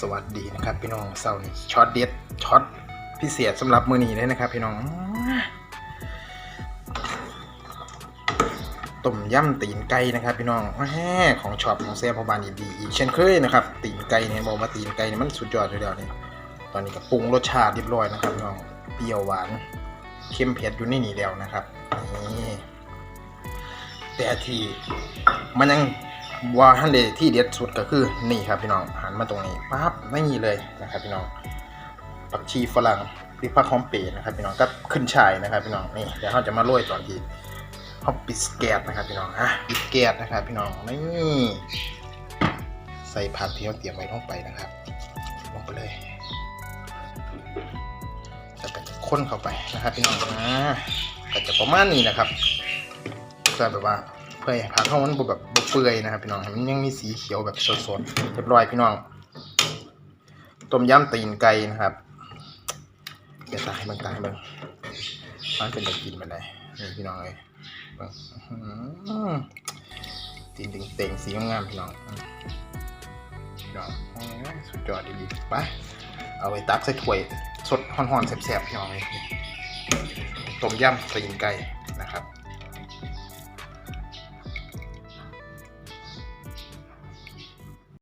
สวัสดีนะครับ พี่น้องเสาร์นี้ช็อตเด็ดช็อตพิเศษสำหรับมือนี้เลยนะครับ พี่น้องต้มยำตีนไก่นะครับ พี่น้องแหมของช็อปของเซฟพอบานดีอีกเช่นเคยนะครับตีนไก่เนี่ยบอกว่าตีนไก่เนี่ยมันสุดยอดเลยเดียวนี่ตอนนี้ก็ปรุงรสชาติเรียบร้อยนะครับพี่น้องเปรี้ยวหวานเค็มเผ็ดอยู่ในนี่แล้วนะครับนี่แต่ที่มันยัง ว่าฮันเดที่เด็ดสุดก็คือนี่ครับพี่น้องหันมาตรงนี้ปั๊บไม่มีเลยนะครับพี่น้องผักชีฝรั่งพริกผักหอมเปรนะครับพี่น้องก็ขึ้นฉ่ายนะครับพี่น้องนี่เดี๋ยวเราจะมาโรยตอนที่เขาปิดแก๊สนะครับพี่น้องอะปิดแก๊สนะครับพี่น้องนี่ใส่ผักที่เราเตรียมไว้ลงไปนะครับลงไปเลยจะเป็นข้นเข้าไปนะครับพี่น้องอ่าก็จะประมาณนี้นะครับเพื่อแบบว่า เพื่อให้ผักเขามันบแบบบเปื่อยนะครับพี่น้องมันยังมีสีเขียวแบบสดๆเรียบร้อยพี่น้องต้มยำตีนไก่นะครับเดี๋ยวตาให้เบิ่งตาให้เบิ่งมันเป็นแบบกินไปเลยนี่พี่น้องเลยเบิ่งอื้อหือตีนเต่งสีงามๆพี่น้องพี่น้องสุดยอดดีๆไปเอาไปตักใส่ถ้วยสดฮ้อนๆแซ่บๆพี่น้องเลยต้มยำตีนไก่